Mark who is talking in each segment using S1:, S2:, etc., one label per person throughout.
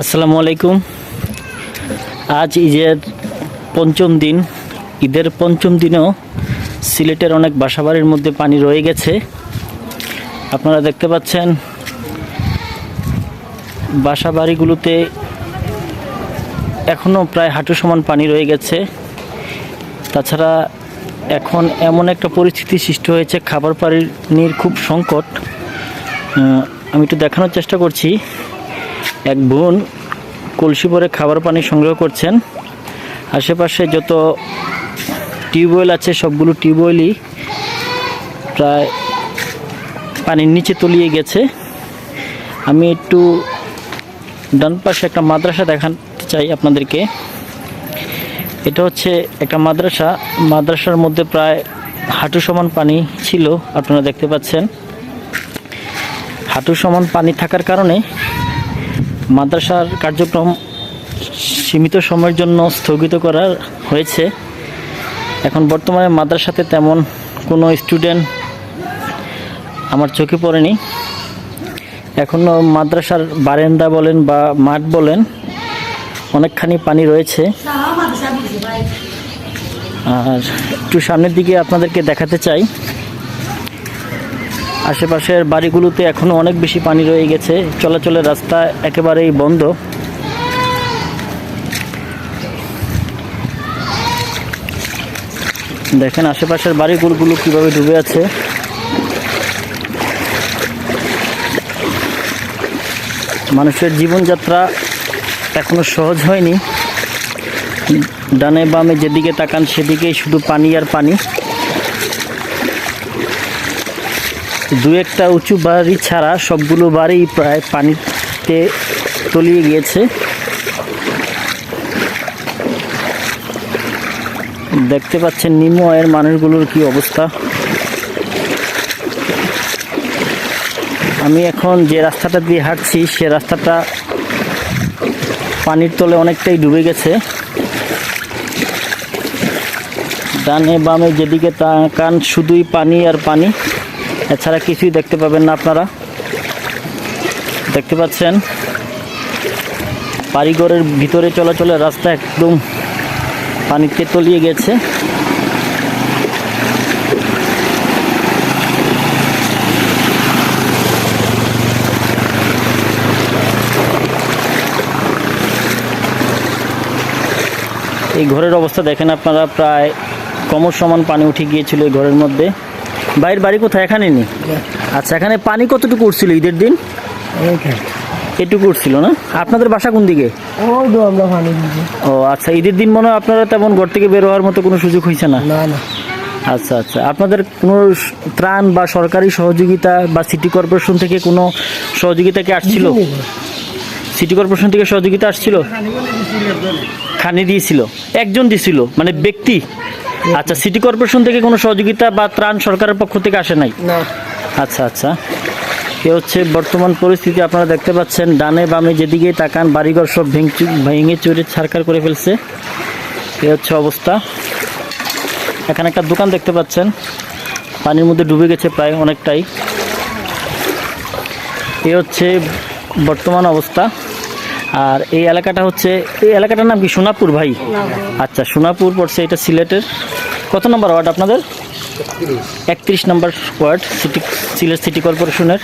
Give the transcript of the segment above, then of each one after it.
S1: আসসালামু আলাইকুম। আজ ঈদের পঞ্চম দিন। ঈদের পঞ্চম দিনেও সিলেটের অনেক বাসাবাড়ির মধ্যে পানি রয়ে গেছে। আপনারা দেখতে পাচ্ছেন, বাসাবাড়িগুলোতে এখনও প্রায় হাঁটু সমান পানি রয়ে গেছে। তাছাড়া এখন এমন একটা পরিস্থিতি সৃষ্টি হয়েছে, খাবার পানির খুব সংকট। আমি একটু দেখানোর চেষ্টা করছি। এক বোন কলসি ভরে খাবার পানি সংগ্রহ করছেন। আশেপাশে যত টিউবওয়েল আছে, সবগুলো টিউবওয়েলই প্রায় পানির নিচে তলিয়ে গেছে। আমি একটু ডান পাশে একটা মাদ্রাসা দেখাতে চাই আপনাদেরকে। এটা হচ্ছে একটা মাদ্রাসা। মাদ্রাসার মধ্যে প্রায় হাঁটু সমান পানি ছিল, আপনারা দেখতে পাচ্ছেন। হাঁটু সমান পানি থাকার কারণে মাদ্রাসার কার্যক্রম সীমিত সময়ের জন্য স্থগিত করা হয়েছে। এখন বর্তমানে মাদ্রাসাতে তেমন কোনো স্টুডেন্ট আমার চোখে পড়েনি। এখনও মাদ্রাসার বারেন্দা বলেন বা মাঠ বলেন, অনেকখানি পানি রয়েছে। আর একটু সামনের দিকে আপনাদেরকে দেখাতে চাই। আশেপাশের বাড়িগুলোতে এখনও অনেক বেশি পানি রয়ে গেছে। চলাচলের রাস্তা একেবারেই বন্ধ। দেখেন আশেপাশের বাড়িগুলোগুলো কীভাবে ডুবে আছে। মানুষের জীবনযাত্রা এখনও সহজ হয়নি। ডানে বামে যেদিকে তাকান সেদিকেই শুধু পানি আর পানি। দু একটা উঁচু বাড়ি ছাড়া সবগুলো বাড়ি প্রায় পানিতে তলিয়ে গিয়েছে। দেখতে পাচ্ছেন নিম্ন আয়ের মানুষগুলোর কি অবস্থা। আমি এখন যে রাস্তাটা দিয়ে হাঁটছি, সে রাস্তাটা পানির তলে অনেকটাই ডুবে গেছে। ডানে বামে যেদিকে তাকান, শুধুই পানি আর পানি। এছাড়া কিছুই দেখতে পাবেন না আপনারা। দেখতে পাচ্ছেন, বাড়িঘরের ভিতরে চলাচলের রাস্তা একদম পানিতে তলিয়ে গেছে। এই ঘরের অবস্থা দেখেন আপনারা, প্রায় কমর সমান পানি উঠে গিয়েছিল এই ঘরের মধ্যে। বাইরের বাড়ি কোথায়? এখানে নেই আচ্ছা এখানে পানি কতটুকু উঠছিল ঈদের দিন? এটুকু উঠছিল না? আপনাদের বাসা কোন দিকে? ও আচ্ছা ঈদের দিন মনে হয় আপনারা তেমন ঘর থেকে বের হওয়ার মতো কোনো সুযোগ হয়েছে না?
S2: না না।
S1: আচ্ছা আচ্ছা আপনাদের কোনো ত্রাণ বা সরকারি সহযোগিতা বা সিটি কর্পোরেশন থেকে কোনো সহযোগিতা কি আসছিল? সিটি কর্পোরেশন থেকে সহযোগিতা আসছিল? খানি দিয়েছিল একজন দিছিল মানে ব্যক্তি। আচ্ছা সিটি কর্পোরেশন থেকে কোনো সহযোগিতা বা ত্রাণ সরকারের পক্ষ থেকে আসে নাই? আচ্ছা আচ্ছা। এ হচ্ছে বর্তমান পরিস্থিতি আপনারা দেখতে পাচ্ছেন ডানে বামে যেদিকে তাকান বাড়িঘর সব ভেঙে ভেঙে চুরে ছারকার করে ফেলছে। এ হচ্ছে অবস্থা। এখানে একটা দোকান দেখতে পাচ্ছেন পানির মধ্যে ডুবে গেছে প্রায় অনেকটাই। এ হচ্ছে বর্তমান অবস্থা। আর এই এলাকাটা হচ্ছে এই এলাকাটার নাম কি? সোনাপুর ভাই? আচ্ছা সোনাপুর পড়ছে এটা সিলেটের। কত নম্বর ওয়ার্ড আপনাদের? একত্রিশ নম্বর ওয়ার্ড সিটি সিলেট সিটি কর্পোরেশনের।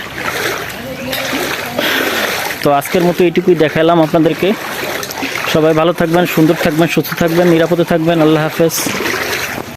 S1: তো আজকের মতো এইটুকুই দেখালাম আপনাদেরকে। সবাই ভালো থাকবেন সুন্দর থাকবেন সুস্থ থাকবেন নিরাপদে থাকবেন। আল্লাহ হাফেজ।